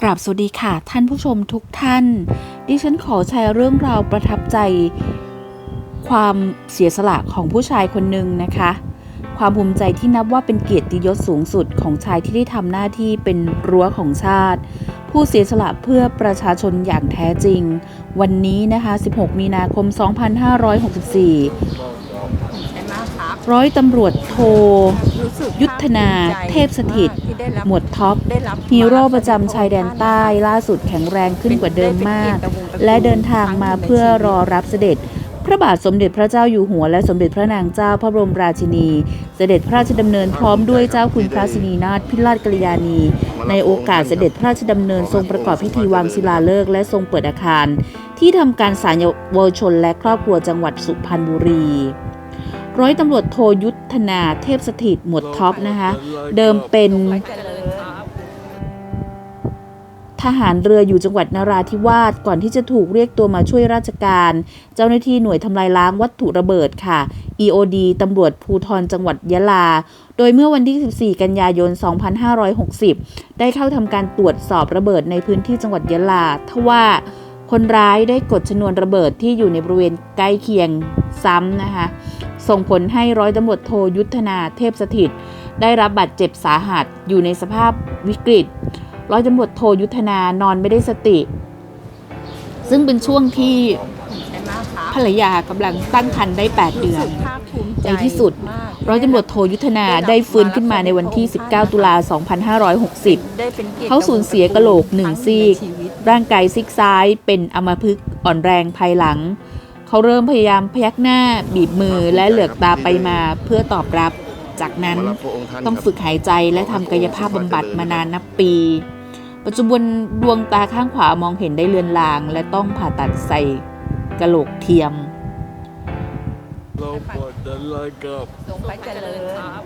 กราบสวัสดีค่ะ ท่านผู้ชมทุกท่าน ดิฉันขอแชร์เรื่องราวประทับใจ ความเสียสละของผู้ชายคนหนึ่งนะคะ ความภูมิใจที่นับว่าเป็นเกียรติยศสูงสุดของชายที่ได้ทำหน้าที่เป็นรั้วของชาติ ผู้เสียสละเพื่อประชาชนอย่างแท้จริง วันนี้นะคะ 16 มีนาคม 2564 รับร้อยตำรวจโทรู้สึกยุทธนาภคภูมิใจเทพสถิตมากที่ได้รับหมวดท็อปได้รับฮีโร่ประจำชายแดนใต้ล่าสุดแข็งแรงขึ้นกว่าเดิมมาก และเดินทางมาเพื่อรอรับเสด็จพระบาทสมเด็จพระเจ้าอยู่หัวและสมเด็จพระนางเจ้าพระบรมราชินี เสด็จพระราชดำเนินพร้อมด้วยเจ้าคุณพระสินีนาถพิราชกัลยาณี ในโอกาสเสด็จพระราชดำเนินทรงประกอบพิธีวางศิลาฤกษ์และทรงเปิดอาคาร ที่ทำการสารเยาวชนและครอบครัวจังหวัดสุพรรณบุรี ร้อยตำรวจโทยุทธนาเทพสถิตหมวดท็อปนะคะ เดิมเป็นไปเจริญครับทหารเรืออยู่จังหวัดนราธิวาสก่อนที่จะถูกเรียกตัวมาช่วยราชการ เจ้าหน้าที่หน่วยทำลายล้างวัตถุระเบิดค่ะ EOD ตำรวจภูธรจังหวัดยะลา โดยเมื่อวันที่ 14 กันยายน 2560 ได้เข้าทำการตรวจสอบระเบิดในพื้นที่จังหวัดยะลา ทว่าคนร้ายได้กดชนวนระเบิดที่อยู่ในบริเวณใกล้เคียงซ้ำนะคะ ส่งผลให้ร้อยตำรวจโทยุทธนาเทพสถิต ได้รับบาดเจ็บสาหัสอยู่ในสภาพวิกฤต ร้อยตำรวจโทยุทธนานอนไม่ได้สติ ซึ่งเป็นช่วงที่ใช่ไหมครับภรรยากำลังตั้งครรภ์ได้ 8 เดือนรู้สึกภาคภูมิใจในที่สุดมากร้อยตำรวจโทยุทธนาได้ฟื้นขึ้นมาในวันที่ 19 ตุลา 2560ได้เป็นกียรติเขาสูญเสียกะโหลกหนึ่งซีกครั้งหนึ่งในชีวิตร่างกายซีกซ้ายเป็นอัมพฤกษ์อ่อนแรงภายหลัง เขาเริ่มพยายามพยักหน้าบีบมือและเหลือกตาไปมาเพื่อตอบรับ จากนั้นต้องฝึกหายใจและทำกายภาพบำบัดมานานนับปี ปัจจุบันดวงตาข้างขวามองเห็นได้เลือนลาง และต้องผ่าตัดใส่กะโหลกเทียมเราปวดดันไล่กับทรงไปเจริญครับ